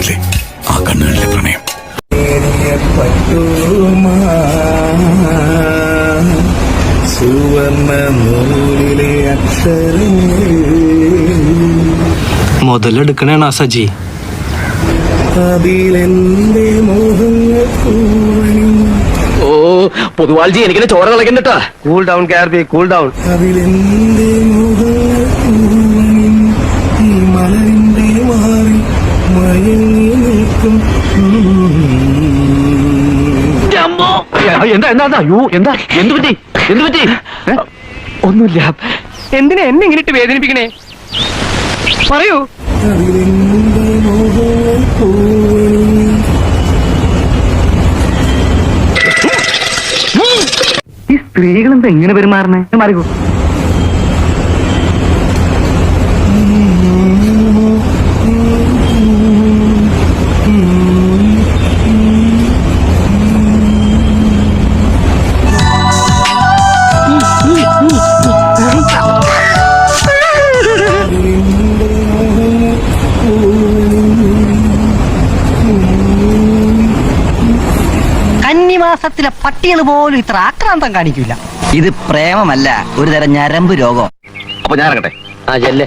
കണ്ടില്ലേ ആ കണ്ണുകളിലെ പ്രണയം. പട്ടുമാ സുവർണ നൂലിലെ അക്ഷരങ്ങൾ മുതലെടുക്കണേണ സജി. അതിലെന്റെ മോഹങ്ങൾ പൂവണി. ഓ പൊതുവാൾജി എനിക്കിനെ ചോര കളക്കണ്ടട്ടാ cool down K cool down അതിലെന്റെ മോഹങ്ങൾ എന്താ എന്താ എന്താ? അയ്യോ എന്താ? എന്ത് പറ്റി? എന്ത് പറ്റി? ഏ? ഒന്നുമില്ല. എന്തിനാ എന്നെ ഇങ്ങനെ വേദനിപ്പിക്കണേ? പറയൂ. ഈ സ്ത്രീകൾ എന്താ ഇങ്ങനെ പെരുമാറണേ മാറിക്കോ. കന്നിമാസത്തിലെ പട്ടികൾ പോലും ഇത്ര ആക്രാന്തം കാണിക്കില്ല ഇത് പ്രേമമല്ല ഒരു തരം ഞരമ്പ് രോഗം. അപ്പൊ ഞാൻ ഇറങ്ങട്ടെ ആ ചെല്ലേ.